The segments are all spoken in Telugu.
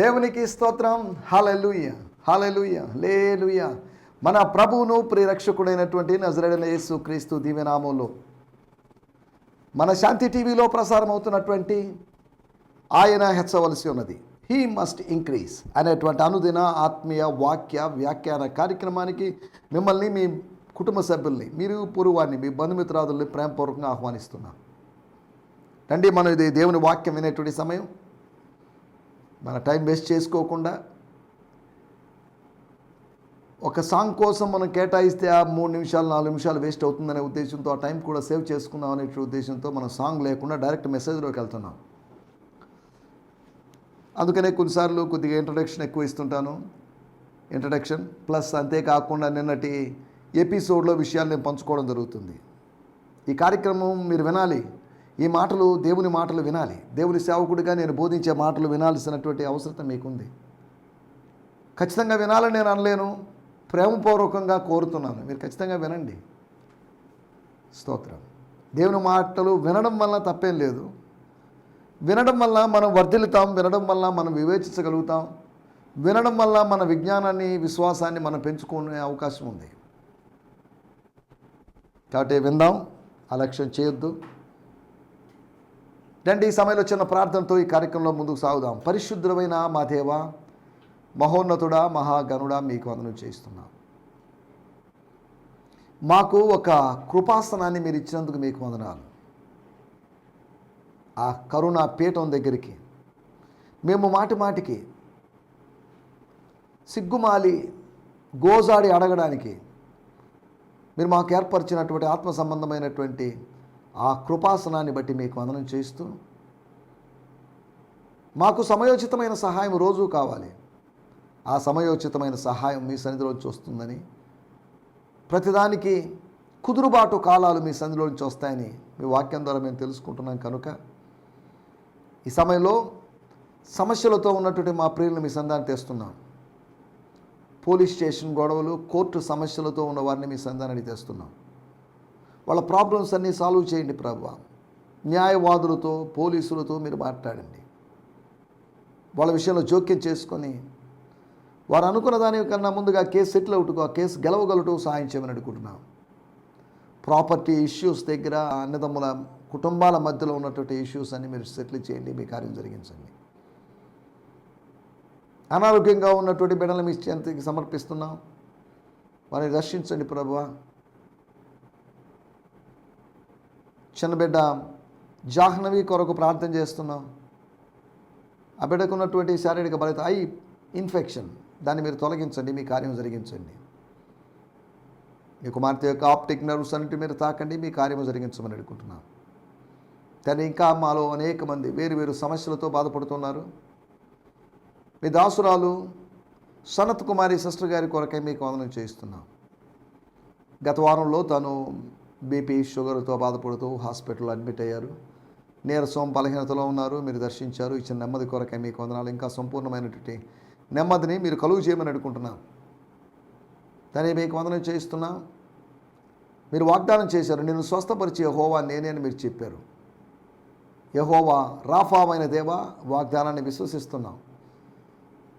దేవునికి స్తోత్రం. హాలెలుయ హాలెలుయ లేలుయ మన ప్రభువును ప్రియరక్షకుడైనటువంటి నజరడైన యేసు క్రీస్తు దివ్యనామంలో. మన శాంతి టీవీలో ప్రసారం అవుతున్నటువంటి ఆయన హెచ్చవలసి ఉన్నది. హీ మస్ట్ ఇంక్రీజ్ అనేటువంటి అనుదిన ఆత్మీయ వాక్య వ్యాఖ్యాన కార్యక్రమానికి మిమ్మల్ని మీ కుటుంబ సభ్యుల్ని మీరు పూర్వాన్ని మీ బంధుమిత్రాదుల్ని ప్రేమపూర్వకంగా ఆహ్వానిస్తున్నాం. రండి మనం ఇది దేవుని వాక్యం వినేటువంటి సమయం. మన టైం వేస్ట్ చేసుకోకుండా ఒక సాంగ్ కోసం మనం కేటాయిస్తే ఆ మూడు నిమిషాలు నాలుగు నిమిషాలు వేస్ట్ అవుతుందనే ఉద్దేశంతో ఆ టైం కూడా సేవ్ చేసుకుందాం అనే ఉద్దేశంతో మనం సాంగ్ లేకుండా డైరెక్ట్ మెసేజ్లోకి వెళ్తున్నాం. అందుకనే కొన్నిసార్లు కొద్దిగా ఇంట్రడక్షన్ ఎక్కువ ఇస్తుంటాను. ఇంట్రడక్షన్ ప్లస్ అంతేకాకుండా నిన్నటి ఎపిసోడ్లో విషయాలు నేను పంచుకోవడం జరుగుతుంది. ఈ కార్యక్రమం మీరు వినాలి. ఈ మాటలు దేవుని మాటలు వినాలి. దేవుని సేవకుడిగా నేను బోధించే మాటలు వినాల్సినటువంటి అవసరం మీకుంది. ఖచ్చితంగా వినాలని నేను అనలేను. ప్రేమపూర్వకంగా కోరుతున్నాను. మీరు ఖచ్చితంగా వినండి. స్తోత్రం. దేవుని మాటలు వినడం వల్ల తప్పేం లేదు. వినడం వల్ల మనం వర్ధిల్లుతాం. వినడం వల్ల మనం వివేచించగలుగుతాం. వినడం వల్ల మన విజ్ఞానాన్ని విశ్వాసాన్ని మనం పెంచుకునే అవకాశం ఉంది. కాబట్టి విందాం. అలక్ష్యం చేయొద్దు. రండి ఈ సమయంలో చిన్న ప్రార్థనతో ఈ కార్యక్రమంలో ముందుకు సాగుదాం. పరిశుద్ధమైన మా దేవ మహోన్నతుడా మహాగణుడా మీకు వందనం చేస్తున్నాం మాకు ఒక కృపాసనాన్ని మీరు ఇచ్చినందుకు మీకు వందనాలు. ఆ కరుణా పీఠం దగ్గరికి మేము మాటి మాటికి సిగ్గుమాలి గోజాడి అడగడానికి మీరు మాకు ఏర్పరిచినటువంటి ఆత్మ సంబంధమైనటువంటి ఆ కృపాసనాన్ని బట్టి మీకు వందనం చేస్తూ మాకు సమయోచితమైన సహాయం రోజూ కావాలి. ఆ సమయోచితమైన సహాయం మీ సన్నిధిలోంచి వస్తుందని ప్రతిదానికి కుదురుబాటు కాలాలు మీ సన్నిధిలోంచి వస్తాయని మీ వాక్యం ద్వారా మేము తెలుసుకుంటున్నాం కనుక ఈ సమయంలో సమస్యలతో ఉన్నటువంటి మా ప్రియులను మీ సంధానం తెస్తున్నాం. పోలీస్ స్టేషన్ గొడవలు కోర్టు సమస్యలతో ఉన్న వారిని మీ సంధానాన్ని తెస్తున్నాం. వాళ్ళ ప్రాబ్లమ్స్ అన్నీ సాల్వ్ చేయండి ప్రభు. న్యాయవాదులతో పోలీసులతో మీరు మాట్లాడండి. వాళ్ళ విషయంలో జోక్యం చేసుకొని వారు అనుకున్న దానికన్నా ముందుగా కేసు సెటిల్ అవుటకు ఆ కేసు గెలవగలటం సహాయం చేయమని అనుకుంటున్నాం ప్రాపర్టీ ఇష్యూస్ దగ్గర అన్నదమ్ముల కుటుంబాల మధ్యలో ఉన్నటువంటి ఇష్యూస్ అన్ని మీరు సెటిల్ చేయండి మీ కార్యం జరిగించండి. అనారోగ్యంగా ఉన్నటువంటి బిడ్డలు మీ చెంతకి సమర్పిస్తున్నాం. వారిని రక్షించండి ప్రభువా చిన్న బిడ్డ జాహ్నవి కొరకు ప్రార్థన చేస్తున్నాం. ఆ బిడ్డకు ఉన్నటువంటి శారీరక బలిత ఐ ఇన్ఫెక్షన్. దాన్ని మీరు తొలగించండి మీ కార్యం జరిగించండి. మీ కుమార్తె యొక్క ఆప్టిక్ నర్వ్స్ అన్నిటి మీరు తాకండి మీ కార్యము జరిగించమని అడుగుతున్నాం. కానీ ఇంకా మాలో అనేక మంది వేరు వేరు సమస్యలతో బాధపడుతున్నారు. మీ దాసురాలు సనత్ కుమారి సిస్టర్ గారి కొరకై మీకు వందనం చేయిస్తున్నాం. గత వారంలో తను బీపీ షుగర్తో బాధపడుతూ హాస్పిటల్లో అడ్మిట్ అయ్యారు. నీరసం బలహీనతలో ఉన్నారు. మీరు దర్శించారు. ఇచ్చిన నెమ్మది కొరకై మీకు వందనాలు. ఇంకా సంపూర్ణమైనటువంటి నెమ్మదిని మీరు కలుగు చేయమని అడుగుకుంటున్నాం. దాన్ని మీకు వందనం చేయిస్తున్నా. మీరు వాగ్దానం చేశారు. నేను స్వస్థపరిచే యహోవా నేనే అని మీరు చెప్పారు. యహోవా రాఫామైన దేవా వాగ్దానాన్ని విశ్వసిస్తున్నాం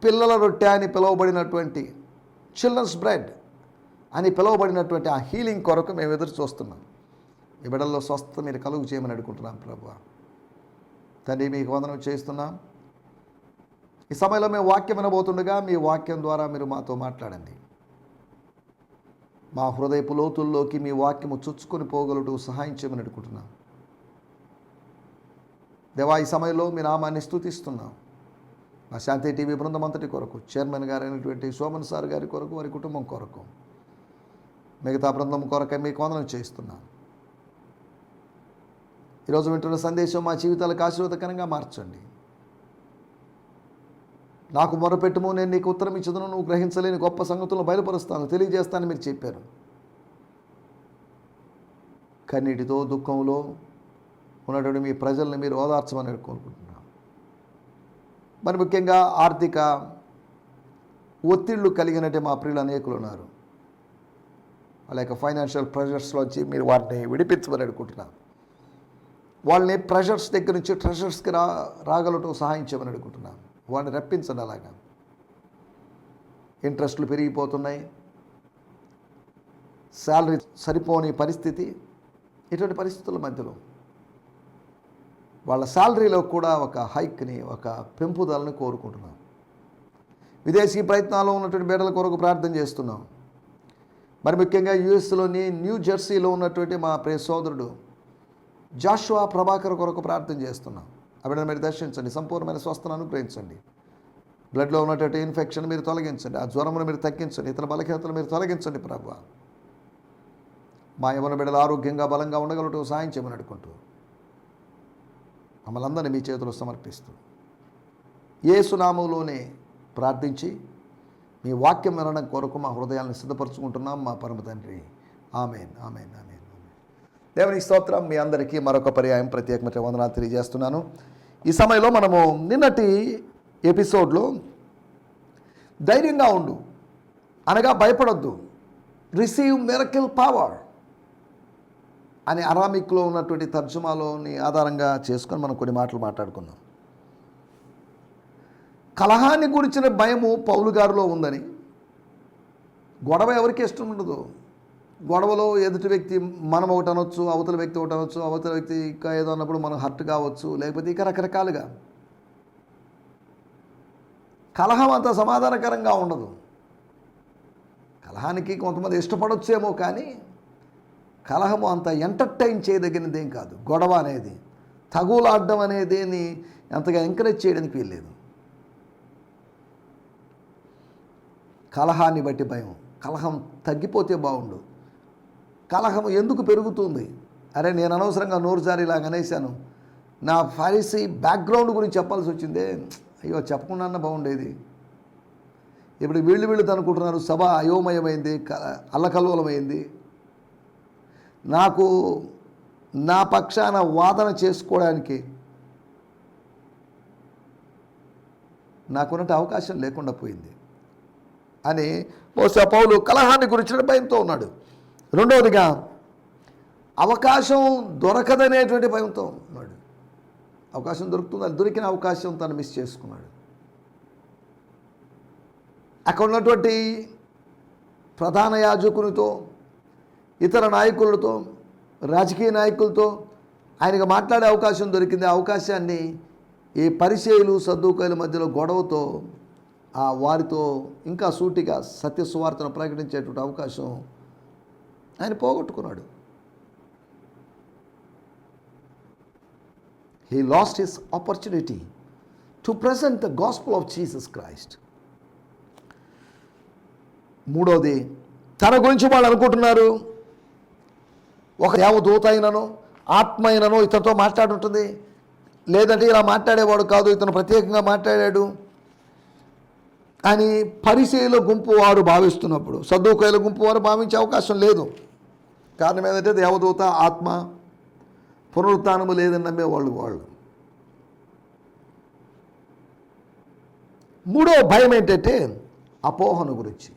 పిల్లల రొట్టె అని పిలువబడినటువంటి చిల్డ్రన్స్ బ్రెడ్ అని పిలువబడినటువంటి ఆ హీలింగ్ కొరకు మేము ఎదురు చూస్తున్నాం. ఈ బిడ్డల్లో స్వస్థత మీరు కలుగు చేయమని అడుగుతున్నాం ప్రభు తండ్రి మీకు వందనం చేస్తున్నాం. ఈ సమయంలో మేము వాక్యం వినబోతుండగా మీ వాక్యం ద్వారా మీరు మాతో మాట్లాడండి. మా హృదయపు లోతుల్లోకి మీ వాక్యము చుచ్చుకొని పోగలడు సహాయం చేయమని అడుగుతున్నాం దేవా ఈ సమయంలో మీ నామాన్ని స్థుతిస్తున్నాం మా శాంతి టీవీ బృందం అంతటి కొరకు చైర్మన్ గారైనటువంటి సోమన్ సార్ గారి కొరకు వారి కుటుంబం కొరకు. మిగతా బృందం కొరకై మీకు వందనం చేస్తున్నాను ఈరోజు వింటున్న సందేశం మా జీవితాలకు ఆశీర్వాదకరంగా మార్చండి. నాకు మొరపెట్టుము నేను నీకు ఉత్తరం ఇచ్చదును నువ్వు గ్రహించలేని గొప్ప సంగతులను బయలుపరుస్తాను తెలియజేస్తానని మీరు చెప్పారు. కన్నీటితో దుఃఖంలో ఉన్నటువంటి మీ ప్రజల్ని మీరు ఓదార్చమని కోరుకుంటున్నాను. మరి ముఖ్యంగా ఆర్థిక ఒత్తిళ్ళు కలిగినట్టే మా ప్రియులు అనేకులు ఉన్నారు. అలాగే ఫైనాన్షియల్ ప్రెషర్స్లోంచి మీరు వాటిని విడిపించమని అనుకుంటున్నాను వాళ్ళని ప్రెషర్స్ దగ్గర నుంచి ట్రెషర్స్కి రా రాగలటం సహాయం చేయమని అడుగుతున్నాను వాడిని రప్పించండి అలాగా. ఇంట్రెస్ట్లు పెరిగిపోతున్నాయి. శాలరీ సరిపోని పరిస్థితి ఇటువంటి పరిస్థితుల మధ్యలో వాళ్ళ శాలరీలో కూడా ఒక హైక్ని ఒక పెంపుదలని కోరుకుంటున్నాం విదేశీ ప్రయత్నాల్లో ఉన్నటువంటి బిడ్డల కొరకు ప్రార్థన చేస్తున్నాం. మరి ముఖ్యంగా యుఎస్లోని న్యూ జెర్సీలో ఉన్నటువంటి మా ప్రియ సోదరుడు జాషువా ప్రభాకర్ కొరకు ప్రార్థన చేస్తున్నాం. అవిడని మీరు దర్శించండి. సంపూర్ణమైన స్వస్థను అనుగ్రహించండి. బ్లడ్లో ఉన్నటువంటి ఇన్ఫెక్షన్ మీరు తొలగించండి. ఆ జ్వరమును మీరు తగ్గించండి. ఇతర బలహీనతలు మీరు తొలగించండి ప్రభు. మా యవన బిడ్డలు ఆరోగ్యంగా బలంగా ఉండగలటం సాయం చేయమని అడుకుంటూ మమ్మల్ని మీ చేతిలో సమర్పిస్తూ. ఏ సునామంలోనే ప్రార్థించి మీ వాక్యం వినడం కొరకు మా హృదయాలను సిద్ధపరచుకుంటున్నాం మా పరమ తండ్రి. ఆమెన్ ఆమెన్ ఆమెన్ దేవుని స్తోత్రం మీ అందరికీ మరొక పర్యాయం ప్రత్యేకమైన వందనాలు తెలియజేస్తున్నాను. ఈ సమయంలో మనము నిన్నటి ఎపిసోడ్లో ధైర్యంగా ఉండు అనగా భయపడొద్దు. రిసీవ్ మెరకిల్ పవర్ అని అరామిక్లో ఉన్నటువంటి తర్జుమాలోని ఆధారంగా చేసుకొని మనం కొన్ని మాటలు మాట్లాడుకున్నాం కలహాన్ని గురించిన భయము పౌలు గారిలో ఉందని. గొడవ ఎవరికి ఇష్టం ఉండదు. గొడవలో ఎదుటి వ్యక్తి మనం ఒకటి అనొచ్చు అవతల వ్యక్తి ఒకటి అనొచ్చు అవతల వ్యక్తి ఇంకా ఏదో అన్నప్పుడు మనం హర్ట్ కావచ్చు లేకపోతే ఇంకా రకరకాలుగా. కలహం అంత సమాధానకరంగా ఉండదు. కలహానికి కొంతమంది ఇష్టపడొచ్చేమో కానీ కలహము అంత ఎంటర్టైన్ చేయదగినదేం కాదు. గొడవ అనేది తగులాడడం అనేది అంతగా ఎంకరేజ్ చేయడానికి వీల్లేదు. కలహాన్ని బట్టి భయం. కలహం తగ్గిపోతే బాగుండు. కలహం ఎందుకు పెరుగుతుంది? అరే నేను అనవసరంగా నోరు జారి ఇలాగ అనేసాను నా ఫారిసీ బ్యాక్గ్రౌండ్ గురించి చెప్పాల్సి వచ్చిందే. అయ్యో చెప్పకుండా అన్న బాగుండేది. ఇప్పుడు వీళ్ళు వీళ్ళు అనుకుంటున్నారు సభ అయోమయమైంది క- అల్లకల్లోలమైంది. నాకు నా పక్షాన వాదన చేసుకోవడానికి నాకున్నట్టు అవకాశం లేకుండా పోయింది. అని బహుశా పౌలు కలహాన్ని గురించిన భయంతో ఉన్నాడు. రెండవదిగా అవకాశం దొరకదనేటువంటి భయంతో ఉన్నాడు. అవకాశం దొరుకుతుంది? దొరికిన అవకాశం తను మిస్ చేసుకున్నాడు. అక్కడ ఉన్నటువంటి ప్రధాన యాజకునితో ఇతర నాయకులతో రాజకీయ నాయకులతో ఆయనకు మాట్లాడే అవకాశం దొరికింది. అవకాశాన్ని ఈ పరిచయలు సర్దుకాయల మధ్యలో గొడవతో వారితో ఇంకా సూటిగా సత్య సువార్తను ప్రకటించేటువంటి అవకాశం ఆయన పోగొట్టుకున్నాడు. He lost his opportunity to present the gospel of Jesus Christ మూడోది తన గురించి వాళ్ళు అనుకుంటున్నారు. ఒక దేవదూత అయినను ఆత్మ అయినను ఇతనితో మాట్లాడుంటుంది. లేదంటే ఇలా మాట్లాడేవాడు కాదు ఇతను ప్రత్యేకంగా మాట్లాడాడు. అని పరిశీల గుంపు వారు భావిస్తున్నప్పుడు సద్దుకాయల గుంపు వారు భావించే అవకాశం లేదు. కారణం ఏంటంటే దేవదూత ఆత్మ పునరుత్నము లేదని నమ్మేవాళ్ళు వాళ్ళు. మూడో భయం ఏంటంటే అపోహన గురించి.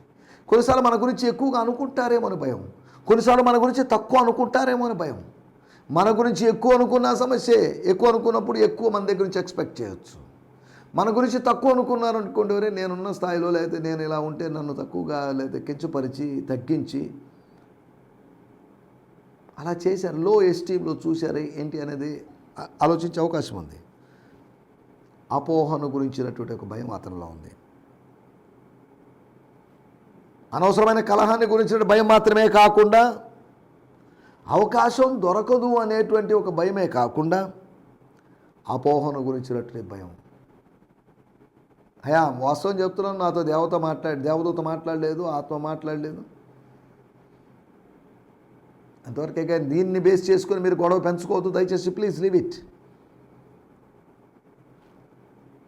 కొన్నిసార్లు మన గురించి ఎక్కువగా అనుకుంటారేమో అని భయం. కొన్నిసార్లు మన గురించి తక్కువ అనుకుంటారేమో అని భయం. మన గురించి ఎక్కువ అనుకున్న సమస్యే. ఎక్కువ అనుకున్నప్పుడు ఎక్కువ మన దగ్గర నుంచి ఎక్స్పెక్ట్ చేయొచ్చు. మన గురించి తక్కువ అనుకున్నారు అనుకోండి "ఒరే, నేనున్న స్థాయిలో లేకపోతే నేను ఇలా ఉంటే నన్ను తక్కువగా లేకపోతే కించపరిచి తగ్గించి. అలా చేశారు. లో ఎస్టీమ్లో చూశారు ఏంటి అనేది ఆలోచించే అవకాశం ఉంది. అపోహను గురించినటువంటి ఒక భయం అతనిలో ఉంది. అనవసరమైన కలహాన్ని గురించిన భయం మాత్రమే కాకుండా అవకాశం దొరకదు అనేటువంటి ఒక భయమే కాకుండా అపోహను గురించినటువంటి భయం. అయా వాస్తవం చెప్తున్నాను నాతో దేవత మాట్లాడి దేవదూత మాట్లాడలేదు ఆత్మ మాట్లాడలేదు. అంతవరకే కానీ దీన్ని బేస్ చేసుకొని మీరు గొడవ పెంచుకోవద్దు దయచేసి ప్లీజ్ లీవ్ ఇట్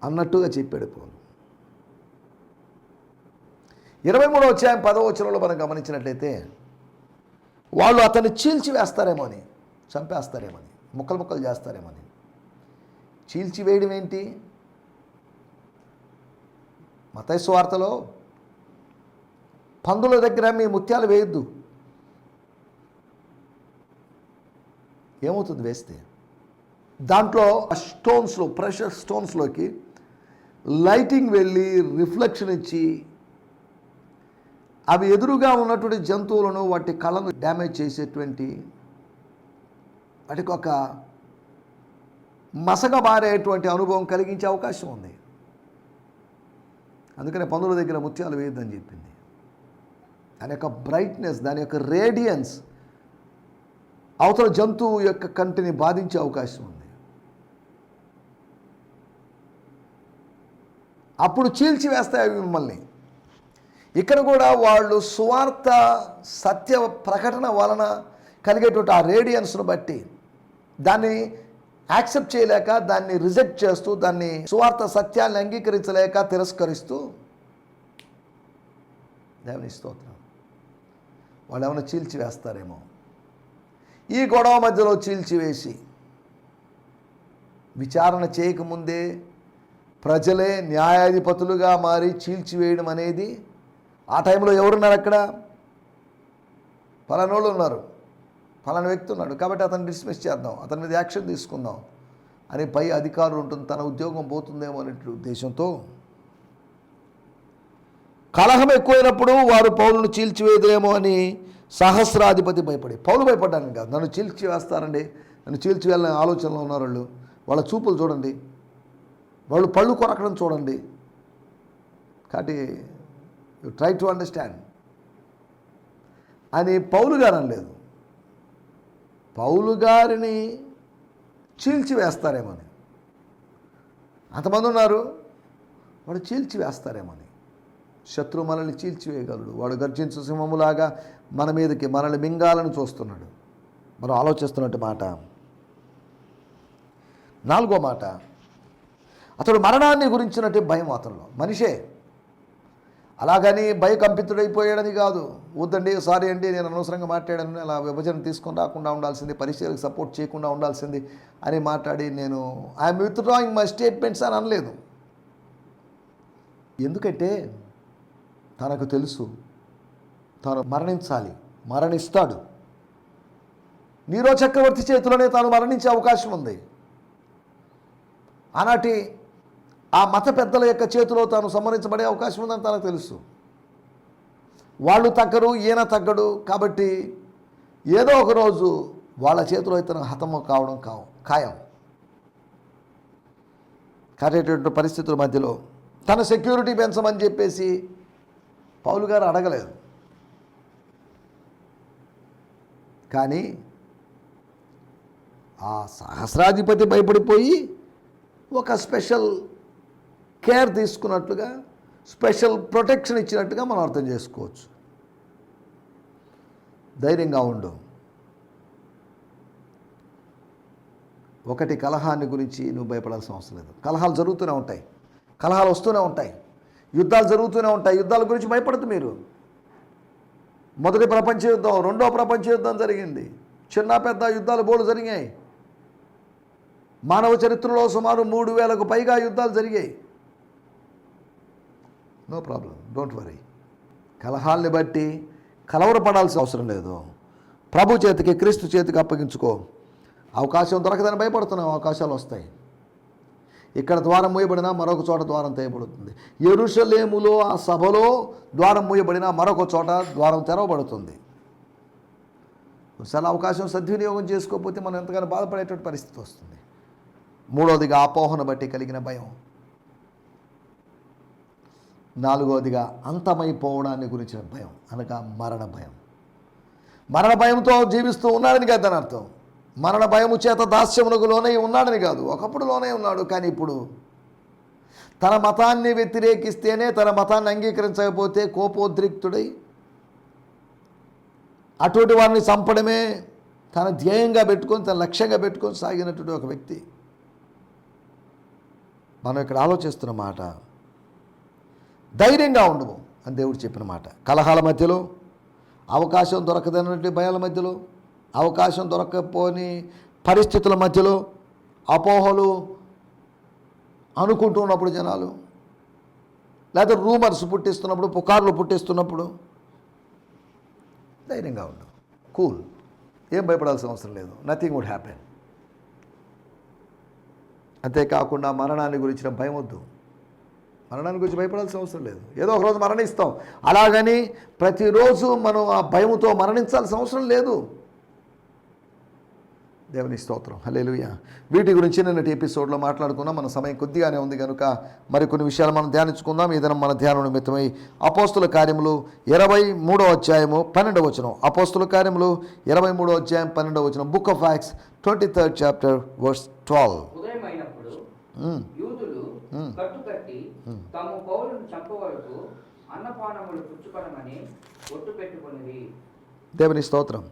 అన్నట్టుగా చెప్పాడు పౌలు. ఇరవై మూడో అధ్యాయం పదవ వచనంలో మనం గమనించినట్లయితే వాళ్ళు అతన్ని చీల్చి వేస్తారేమో అని చంపేస్తారేమని ముక్కలు ముక్కలు చేస్తారేమని చీల్చి వేయడం ఏంటి? మతైసు వార్తలో పందుల దగ్గర మీ ముత్యాలు వేయొద్దు. ఏమవుతుంది వేస్తే? దాంట్లో ఆ స్టోన్స్లో ప్రెషర్ స్టోన్స్లోకి లైటింగ్ వెళ్ళి రిఫ్లెక్షన్ ఇచ్చి అవి ఎదురుగా ఉన్నటువంటి జంతువులను వాటి కళ్ళను డ్యామేజ్ చేసేటువంటి వాటికి ఒక మసగబారేటువంటి అనుభవం కలిగించే అవకాశం ఉంది. అందుకనే పనుల దగ్గర ముత్యాలు వేయొద్దని చెప్పింది. దాని యొక్క బ్రైట్నెస్ దాని యొక్క రేడియన్స్ అవతల జంతువు యొక్క కంటిని బాధించే అవకాశం ఉంది. అప్పుడు చీల్చి వేస్తాయి అవి మిమ్మల్ని. ఇక్కడ కూడా వాళ్ళు సువార్త సత్య ప్రకటన వలన కలిగేటువంటి ఆ రేడియన్స్ను బట్టి దాన్ని యాక్సెప్ట్ చేయలేక దాన్ని రిజెక్ట్ చేస్తూ దాన్ని సువార్త సత్యాన్ని అంగీకరించలేక తిరస్కరిస్తూ దేవుని స్తోత్రం. వాళ్ళు ఏమైనా చీల్చి వేస్తారేమో. ఈ గొడవ మధ్యలో చీల్చివేసి విచారణ చేయకముందే ప్రజలే న్యాయాధిపతులుగా మారి చీల్చివేయడం అనేది ఆ టైంలో ఎవరున్నారు అక్కడ? పలానోళ్ళు ఉన్నారు. ఫలానా వ్యక్తి ఉన్నాడు కాబట్టి అతను డిస్మిస్ చేద్దాం అతని మీద యాక్షన్ తీసుకుందాం అని పై అధికారులు ఉంటుంది తన ఉద్యోగం పోతుందేమో అనే ఉద్దేశంతో. కలహం ఎక్కువైనప్పుడు వారు పౌలను చీల్చివేయదేమో అని సహస్రాధిపతి భయపడి పౌలు భయపడ్డాను కాదు నన్ను చీల్చి వేస్తారండి నన్ను చీల్చి వెళ్ళిన ఆలోచనలో ఉన్నారు వాళ్ళు వాళ్ళ చూపులు చూడండి వాళ్ళు పళ్ళు కొరకడం చూడండి. కాబట్టి యు ట్రై టు అండర్స్టాండ్ అని పౌలు గారు అనలేదు. పౌలు గారిని చీల్చివేస్తారేమని అంతమంది ఉన్నారు వాడు చీల్చివేస్తారేమని. శత్రు శత్రువు మనల్ని చీల్చివేయగలడు. వాడు గర్జించు సింహములాగా మన మీదకి మనల్ని మింగాలని చూస్తున్నాడు. మనం ఆలోచిస్తున్నట్టు మాట. నాలుగో మాట. అతడు మరణాన్ని గురించినట్టు భయం అతనిలో. మనిషే అలాగని భయకంపితుడైపోయాడని కాదు. వద్దండి సారీ అండి నేను అనవసరంగా మాట్లాడాను అలా విభజన తీసుకొని రాకుండా ఉండాల్సింది పరిచయాలకు సపోర్ట్ చేయకుండా ఉండాల్సింది అని మాట్లాడి నేను I'm withdrawing my statements అని అనలేదు. ఎందుకంటే తనకు తెలుసు తాను మరణించాలి మరణిస్తాడు. నీరో చక్రవర్తి చేతిలోనే తాను మరణించే అవకాశం ఉంది. ఆనాటి ఆ మత పెద్దల యొక్క చేతిలో తాను సంహరించబడే అవకాశం ఉందని తనకు తెలుసు. వాళ్ళు తగ్గరు ఈయన తగ్గడు కాబట్టి ఏదో ఒక రోజు వాళ్ళ చేతిలో ఇతను హతము కావడం కావు ఖాయం. కాటేటువంటి పరిస్థితుల మధ్యలో తన సెక్యూరిటీ పెంచమని చెప్పేసి పౌలు గారు అడగలేదు. కానీ ఆ సహస్రాధిపతి భయపడిపోయి ఒక స్పెషల్ కేర్ తీసుకున్నట్లుగా స్పెషల్ ప్రొటెక్షన్ ఇచ్చినట్టుగా మనం అర్థం చేసుకోవచ్చు. ధైర్యంగా ఉండు. ఒకటి కలహాన్ని గురించి నువ్వు భయపడాల్సిన అవసరం లేదు. కలహాలు జరుగుతూనే ఉంటాయి. కలహాలు వస్తూనే ఉంటాయి. యుద్ధాలు జరుగుతూనే ఉంటాయి. యుద్ధాల గురించి భయపడదు మీరు. మొదటి ప్రపంచ యుద్ధం రెండో ప్రపంచ యుద్ధం జరిగింది. చిన్న పెద్ద యుద్ధాలు బోలు జరిగాయి. మానవ చరిత్రలో సుమారు మూడు వేలకు పైగా యుద్ధాలు జరిగాయి. నో ప్రాబ్లం డోంట్ వరీ కలహాల్ని బట్టి కలవరపడాల్సిన అవసరం లేదు. ప్రభు చేతికి క్రీస్తు చేతికి అప్పగించుకో. అవకాశం దొరకదని భయపడుతున్నావు అవకాశాలు వస్తాయి. ఇక్కడ ద్వారం మూయబడినా మరొక చోట ద్వారం తీయబడుతుంది. ఎరుషలేములో ఆ సభలో ద్వారం మూయబడినా మరొక చోట ద్వారం తెరవబడుతుంది. ఒకసారి అవకాశం సద్వినియోగం చేసుకోకపోతే మనం ఎంతగానో బాధపడేటువంటి పరిస్థితి వస్తుంది. మూడవదిగా అపోహను బట్టి కలిగిన భయం. నాలుగవదిగా అంతమైపోవడాన్ని గురించిన భయం అనగా మరణ భయం. మరణ భయంతో జీవిస్తూ ఉన్నాడని కాదు దాని అర్థం. మరణ భయము చేత దాస్యమునకు లోనై ఉన్నాడని కాదు ఒకప్పుడు లోనే ఉన్నాడు కానీ ఇప్పుడు తన మతాన్ని వ్యతిరేకిస్తేనే తన మతాన్ని అంగీకరించకపోతే కోపోద్రిక్తుడై అటువంటి వారిని చంపడమే తన ధ్యేయంగా పెట్టుకొని తన లక్ష్యంగా పెట్టుకొని సాగినటువంటి ఒక వ్యక్తి. మనం ఇక్కడ ఆలోచిస్తున్న మాట ధైర్యంగా ఉండము అని దేవుడు చెప్పిన మాట. కలహాల మధ్యలో అవకాశం దొరకదన్నటువంటి భయాల మధ్యలో అవకాశం దొరకకపోని పరిస్థితుల మధ్యలో అపోహలు అనుకుంటున్నప్పుడు జనాలు లేదా రూమర్స్ పుట్టిస్తున్నప్పుడు పుకార్లు పుట్టిస్తున్నప్పుడు ధైర్యంగా ఉండు. కూల్. ఏం భయపడాల్సిన అవసరం లేదు. నథింగ్ వుడ్ హ్యాపెన్ అంతేకాకుండా మరణాన్ని గురించిన భయం వద్దు మరణానికి గురించి భయపడాల్సిన అవసరం లేదు. ఏదో ఒక రోజు మరణిస్తాం. అలాగని ప్రతిరోజు మనం ఆ భయముతో మరణించాల్సిన అవసరం లేదు. దేవుని స్తోత్రం. హల్లెలూయా. వీటి గురించి నిన్నటి ఎపిసోడ్లో మాట్లాడుకున్నాం. మన సమయం కొద్దిగానే ఉంది కనుక మరికొన్ని విషయాలు మనం ధ్యానించుకుందాం. ఈ దినం మన ధ్యానం నిమిత్తమై అపోస్తుల కార్యములు ఇరవై మూడో అధ్యాయము పన్నెండవ వచనం. అపోస్తుల కార్యములు ఇరవై మూడో అధ్యాయం పన్నెండవ వచనం. Book of Acts twenty third chapter verse twelve యూదులు కట్టుకట్టి తాము పౌరులను చంపవరకు అన్నపానములు పుచ్చుకొనమని ఒట్టు పెట్టుకున్నది దేవుని స్తోత్రం.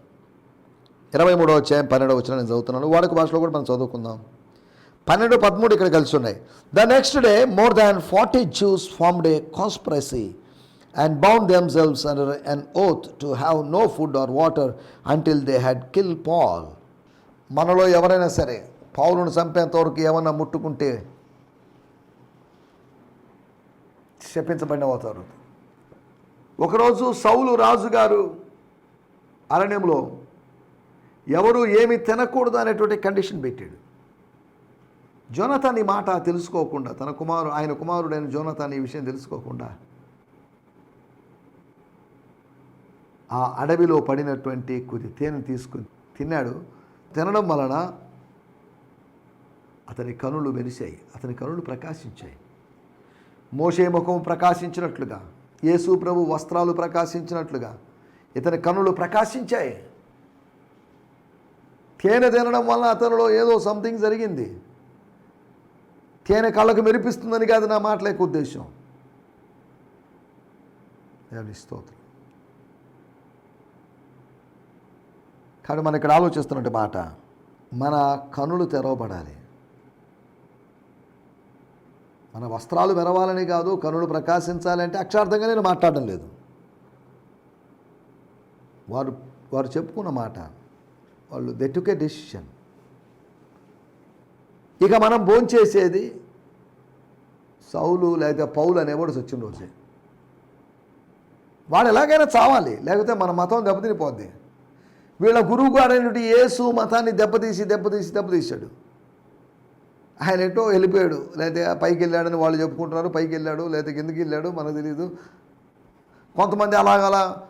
ఇరవై మూడో అధ్యాయం పన్నెండవ వచ్చిన నేను చదువుతున్నాను. వాడుక భాషలో కూడా మనం చదువుకుందాం. పన్నెండు పదమూడు ఇక్కడ కలిసి ఉన్నాయి. The next day more than forty Jews formed a conspiracy and bound themselves under an oath to have no food or water until they had kill Paul మనలో ఎవరైనా సరే పౌరును చంపేంత వరకు ఏమన్నా ముట్టుకుంటే శపించబడిన అవుతారు ఒకరోజు సౌలు రాజుగారు అరణ్యంలో ఎవరు ఏమి తినకూడదు అనేటువంటి కండిషన్ పెట్టాడు. జోనతాన్ ఈ మాట తెలుసుకోకుండా తన కుమారు ఆయన కుమారుడైన జోనతాన్ ఈ విషయం తెలుసుకోకుండా ఆ అడవిలో పడినటువంటి కొద్ది తేనె తీసుకుని తిన్నాడు. తినడం వలన అతని కనులు మెరిశాయి అతని కనులు ప్రకాశించాయి. మోషే ముఖం ప్రకాశించినట్లుగా యేసు ప్రభు వస్త్రాలు ప్రకాశించినట్లుగా ఇతని కన్నులు ప్రకాశించాయి. తేనె తినడం వలన అతనిలో ఏదో సంథింగ్ జరిగింది. తేనె కళ్ళకు మెరిపిస్తుందని కాదు నా మాటలేక ఉద్దేశం. దేవుని స్తోత్రం. కానీ మనం ఇక్కడ ఆలోచిస్తున్నట్టు మాట మన కనులు తెరవబడాలి. మన వస్త్రాలు మెరవాలని కాదు కనులు ప్రకాశించాలంటే అక్షార్థంగా నేను మాట్లాడడం లేదు. వారు వారు చెప్పుకున్న మాట వాళ్ళు దెట్టుకే డెసిషన్ ఇక మనం భోంచేసేది సౌలు లేకపోతే పౌలు అనేవాడు వచ్చిన రోజే. వాడు ఎలాగైనా చావాలి లేకపోతే మన మతం దెబ్బతినిపోద్ది. వీళ్ళ గురువు గారైనటువంటి యేసు మతాన్ని దెబ్బతీసి దెబ్బతీసి దెబ్బతీశాడు. ఆయన ఎటో వెళ్ళిపోయాడు. లేకపోతే పైకి వెళ్ళాడని వాళ్ళు చెప్పుకుంటున్నారు. పైకి వెళ్ళాడు లేకపోతే కిందకి వెళ్ళాడు మనకు తెలియదు కొంతమంది అలాగలా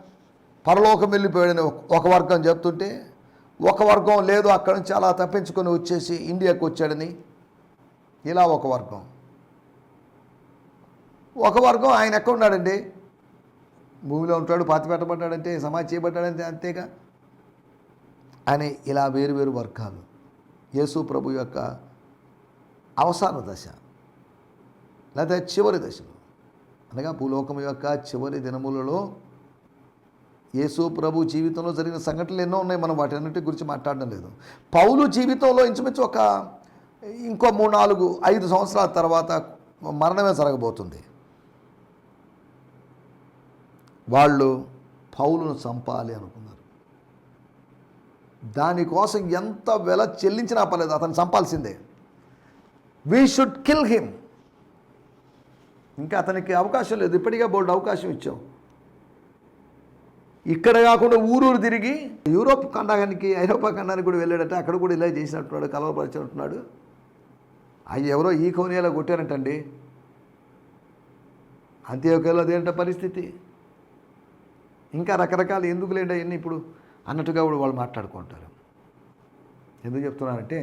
పరలోకం వెళ్ళిపోయాడని ఒక- వర్గం చెప్తుంటే ఒక వర్గం లేదు అక్కడి నుంచి అలా తప్పించుకొని వచ్చేసి ఇండియాకు వచ్చాడని ఇలా ఒక వర్గం. ఒక వర్గం ఆయన ఎక్కడ ఉన్నాడండి? భూమిలో ఉంటాడు పాతి పెట్టబడ్డాడంటే సమాధి చేయబడ్డాడంటే అంతేగా. అని ఇలా వేరు వేరు వర్గాలు. యేసు ప్రభు యొక్క అవసాన దశ. లేదా చివరి దశలో అనగా భూలోకం యొక్క చివరి దినములలో యేసు ప్రభు జీవితంలో జరిగిన సంఘటనలు ఎన్నో ఉన్నాయి. మనం వాటి అన్నిటి గురించి మాట్లాడడం లేదు. పౌలు జీవితంలో ఇంచుమించు ఒక ఇంకో మూడు నాలుగు ఐదు సంవత్సరాల తర్వాత మరణమే జరగబోతుంది. వాళ్ళు పౌలును చంపాలి అనుకున్నారు. దానికోసం ఎంత వెల చెల్లించినా పర్లేదు అతను చంపాల్సిందే. వీ షుడ్ కిల్ హిమ్ ఇంకా అతనికి అవకాశం లేదు. ఇప్పటికే బోల్డ్ అవకాశం ఇచ్చాం. ఇక్కడ కాకుండా ఊరూరు తిరిగి యూరోప్ ఖండానికి ఐరోపా ఖండానికి కూడా వెళ్ళాడట. అక్కడ కూడా ఇలా చేసినట్టున్నాడు కలవపరిచినట్టున్నాడు అవి ఎవరో ఈ కోనియాలో కొట్టారంటండి. అంత్యోకేలో అదేంట పరిస్థితి? ఇంకా రకరకాల ఎందుకు లేండి అవన్నీ ఇప్పుడు? అన్నట్టుగా కూడా వాళ్ళు మాట్లాడుకుంటారు. ఎందుకు చెప్తున్నారంటే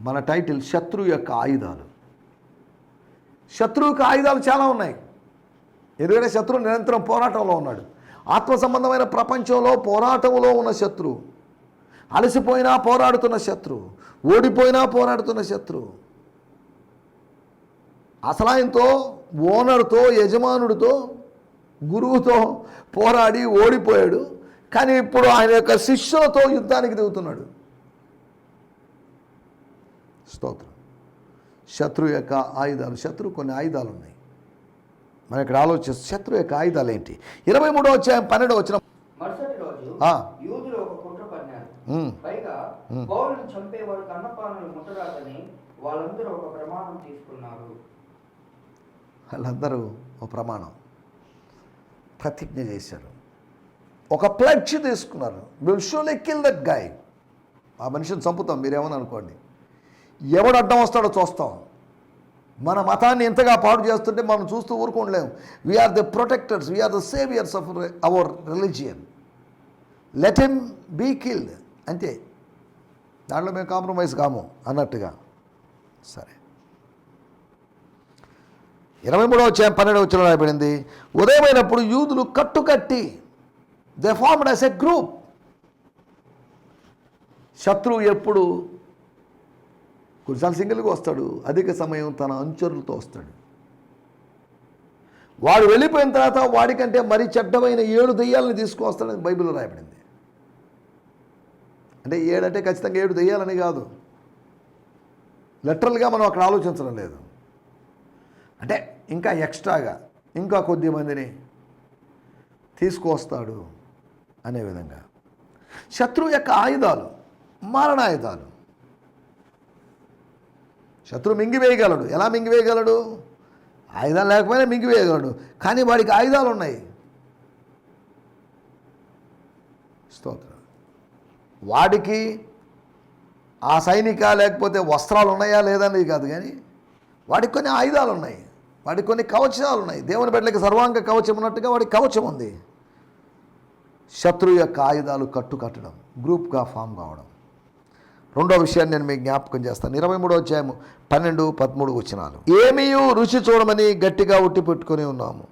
మన టైటిల్ శత్రువు యొక్క ఆయుధాలు. శత్రువుకి ఆయుధాలు చాలా ఉన్నాయి. ఎందుకంటే శత్రువు నిరంతరం పోరాటంలో ఉన్నాడు. ఆత్మ సంబంధమైన ప్రపంచంలో పోరాటంలో ఉన్న శత్రువు అలసిపోయినా పోరాడుతున్న శత్రువు ఓడిపోయినా పోరాడుతున్న శత్రువు అసలాయంతో ఓనర్తో యజమానుడితో గురువుతో పోరాడి ఓడిపోయాడు. కానీ ఇప్పుడు ఆయన యొక్క శిష్యులతో యుద్ధానికి దిగుతున్నాడు. స్తోత్రం. శత్రువు యొక్క ఆయుధాలు శత్రువు కొన్ని ఆయుధాలు ఉన్నాయి మనం ఇక్కడ ఆలోచిస్తే శత్రువు యొక్క ఆయుధాలు ఏంటి? ఇరవై మూడో అధ్యాయం పన్నెండో వచ్చిన వాళ్ళందరూ ఒక ప్రమాణం ప్రతిజ్ఞ చేశారు. ఒక ప్లడ్జ్ తీసుకున్నారు. Will surely kill that guy ఆ మనిషిని చంపుతాం. మీరేమని అనుకోండి ఎవడు అడ్డం వస్తాడో చూస్తాం. మన మతాన్ని ఎంతగా పాడు చేస్తుంటే మనం చూస్తూ ఊరుకోలేము we're the protectors we're the saviours of our religion let em be killed అంతే. దాంట్లో మేము కాంప్రమైజ్ కాము అన్నట్టుగా. సరే. ఇరవై మూడవ వచ్చే పన్నెండు వచ్చిన రాయబడింది. ఉదయమైనప్పుడు యూదులు కట్టుకట్టి they formed as a group శత్రువు ఎప్పుడు కొన్నిసార్లు సింగిల్గా వస్తాడు అధిక సమయం తన అనుచరులతో వస్తాడు. వాడు వెళ్ళిపోయిన తర్వాత వాడికంటే మరీ చెడ్డమైన ఏడు దెయ్యాలని తీసుకువస్తాడని బైబిల్లో రాయబడింది. అంటే ఏడంటే ఖచ్చితంగా ఏడు దెయ్యాలని కాదు. లిటరల్గా మనం అక్కడ ఆలోచించడం లేదు. అంటే ఇంకా ఎక్స్ట్రాగా ఇంకా కొద్ది మందిని తీసుకువస్తాడు అనే విధంగా. శత్రువు యొక్క ఆయుధాలు మారణాయుధాలు శత్రువు మింగివేయగలడు. ఎలా మింగివేయగలడు? ఆయుధాలు లేకపోయినా మింగివేయగలడు. కానీ వాడికి ఆయుధాలు ఉన్నాయి. స్తోత్రం. వాడికి ఆ సైనిక లేకపోతే వస్త్రాలు ఉన్నాయా లేదనేది కాదు కానీ వాడికి కొన్ని ఆయుధాలు ఉన్నాయి. వాడికి కొన్ని కవచాలు ఉన్నాయి. దేవుని బిడ్డలకి సర్వాంగ కవచం ఉన్నట్టుగా వాడికి కవచం ఉంది. శత్రువు యొక్క ఆయుధాలు కట్టు కట్టడం గ్రూప్గా ఫామ్ కావడం. రెండో విషయాన్ని నేను మీకు జ్ఞాపకం చేస్తాను. ఇరవై మూడో అధ్యాయము పన్నెండు పదమూడు వచ్చినాలు ఏమీ రుచి చూడమని గట్టిగా ఉట్టి పెట్టుకొని ఉన్నాము.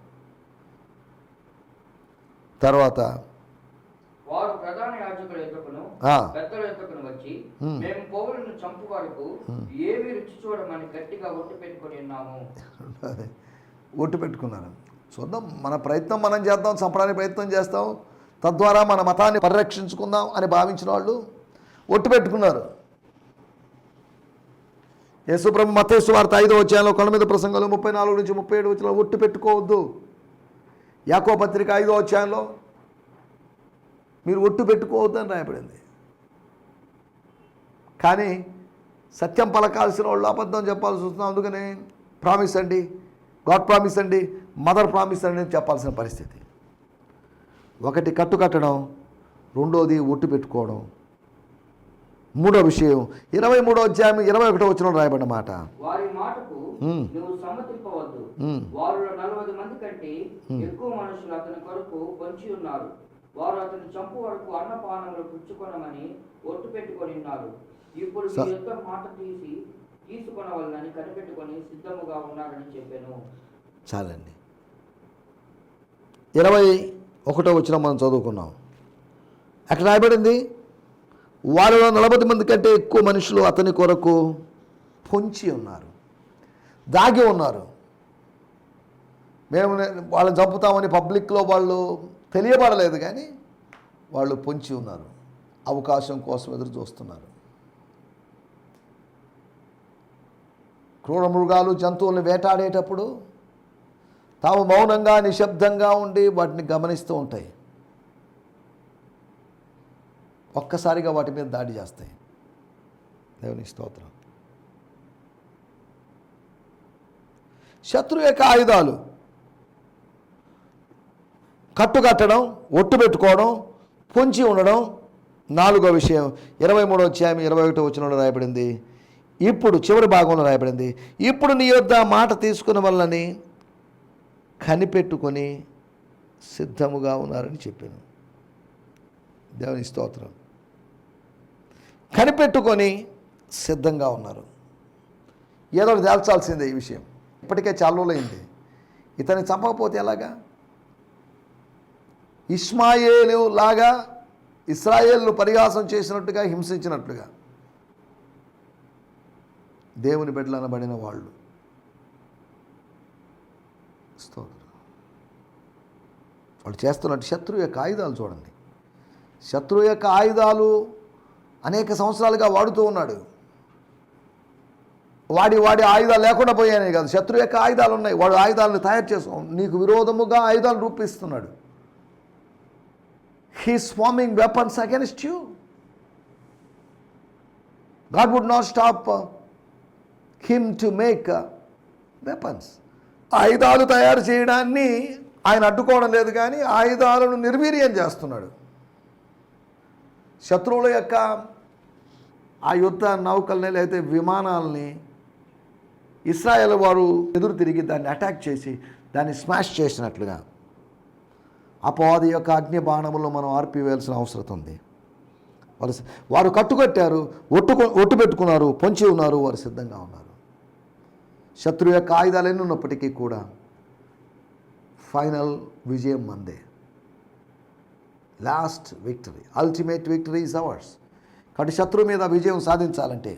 తర్వాత ఒట్టు పెట్టుకొని ఉన్నాము. అదే ఒట్టు పెట్టుకున్నారు. చూద్దాం మన ప్రయత్నం మనం చేద్దాం చంపడానికి ప్రయత్నం చేస్తాం. తద్వారా మన మతాన్ని పరిరక్షించుకుందాం అని భావించిన వాళ్ళు ఒట్టు పెట్టుకున్నారు. యేసుప్రభు మతేసు వార్త ఐదో వచ్చాయంలో కొండ మీద ప్రసంగంలో ముప్పై నాలుగు నుంచి ముప్పై ఏడు వచ్చిన ఒట్టు పెట్టుకోవద్దు. యాకో పత్రిక ఐదో వచ్చాయంలో మీరు ఒట్టు పెట్టుకోవద్దు అని రాయబడింది. కానీ సత్యం పలకాల్సిన వాళ్ళు అబద్ధం చెప్పాల్సి వస్తుంది. అందుకని ప్రామిస్ అండి గాడ్ ప్రామిస్ అండి మదర్ ప్రామిస్ అండి చెప్పాల్సిన పరిస్థితి. ఒకటి కట్టు కట్టడం రెండోది ఒట్టు పెట్టుకోవడం. మూడో విషయం ఇరవై మూడో అధ్యాయం ఇరవై ఒకటో వచ్చిన రాయబడిన మాట. చాలండి. ఇరవై ఒకటో వచ్చిన మనం చదువుకున్నాం. అక్కడ రాయబడింది? వారిలో నలభై మంది కంటే ఎక్కువ మనుషులు అతని కొరకు పొంచి ఉన్నారు దాగి ఉన్నారు. మేము వాళ్ళని చంపుతామని పబ్లిక్లో వాళ్ళు తెలియబడలేదు కానీ వాళ్ళు పొంచి ఉన్నారు అవకాశం కోసం ఎదురు చూస్తున్నారు. క్రూర మృగాలు జంతువులను వేటాడేటప్పుడు తాము మౌనంగా నిశ్శబ్దంగా ఉండి వాటిని గమనిస్తూ ఉంటాయి. ఒక్కసారిగా వాటి మీద దాడి చేస్తాయి. దేవుని స్తోత్రం. శత్రు యొక్క ఆయుధాలు కట్టుకట్టడం ఒట్టు పెట్టుకోవడం పొంచి ఉండడం. నాలుగో విషయం ఇరవై మూడో అధ్యాయం ఇరవై ఒకటో వచ్చిన రాయబడింది. ఇప్పుడు చివరి భాగంలో రాయబడింది. ఇప్పుడు నీ యొద్ద మాట తీసుకున్న వల్లని కనిపెట్టుకొని సిద్ధముగా ఉన్నారని చెప్పాను. దేవుని స్తోత్రం. కనిపెట్టుకొని సిద్ధంగా ఉన్నారు. ఏదో ఒకటి తేల్చాల్సిందే ఈ విషయం. ఇప్పటికే చాలా రోజులైంది. ఇతన్ని చంపకపోతే ఎలాగా? ఇస్మాయేలు లాగా ఇస్రాయేల్ను పరిహాసం చేసినట్టుగా హింసించినట్లుగా. దేవుని బిడ్డలు అనబడిన వాళ్ళు. స్తోత్రం. వాళ్ళు చేస్తున్నట్టు శత్రువు యొక్క ఆయుధాలు చూడండి. శత్రువు యొక్క ఆయుధాలు అనేక సంవత్సరాలుగా వాడుతూ ఉన్నాడు. వాడి వాడి ఆయుధాలు లేకుండా పోయాయి కాదు. శత్రువు యొక్క ఆయుధాలు ఉన్నాయి. వాడు ఆయుధాలను తయారు చేసుకో నీకు విరోధముగా ఆయుధాలు రూపిస్తున్నాడు. He swamping weapons against you God would not stop him to make weapons ఆయుధాలు తయారు చేయడాన్ని ఆయన అడ్డుకోవడం లేదు కానీ ఆయుధాలను నిర్వీర్యం చేస్తున్నాడు. శత్రువుల యొక్క ఆ యుద్ధ నౌకల్ని లేకపోతే విమానాలని ఇస్రాయేల్ వారు ఎదురు తిరిగి దాన్ని అటాక్ చేసి దాన్ని స్మాష్ చేసినట్లుగా అపవాది యొక్క అగ్ని బాణములో మనం ఆర్పివేయాల్సిన అవసరం ఉంది. వారు వారు కట్టుకట్టారు ఒట్టు ఒట్టు పెట్టుకున్నారు పొంచి ఉన్నారు వారు సిద్ధంగా ఉన్నారు. శత్రు యొక్క ఆయుధాలన్నీ ఉన్నప్పటికీ కూడా ఫైనల్ విజయం మందే. Last victory ultimate victory is ours కాబట్టి శత్రువు మీద విజయం సాధించాలంటే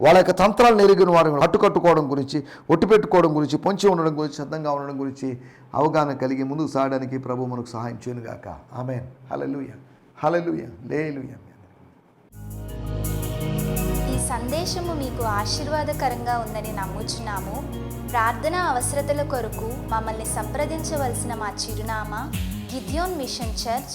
వాళ్ళ యొక్క తంత్రాలను ఎరిగిన వారు అట్టుకట్టుకోవడం గురించి ఒట్టు పెట్టుకోవడం గురించి పొంచి ఉండడం గురించి సిద్ధంగా ఉండడం గురించి అవగాహన కలిగి ముందుకు సాగడానికి ప్రభు మనకు సహాయం చేయనుగాక ఆమెన్ హలలుయ హలలుయ లేలుయ ఈ సందేశము మీకు ఆశీర్వాదకరంగా ఉందని నమ్ముచున్నాము. ప్రార్థన అవసరతల కొరకు మమ్మల్ని సంప్రదించవలసిన మా చిరునామా గిద్యోన్ మిషన్ చర్చ్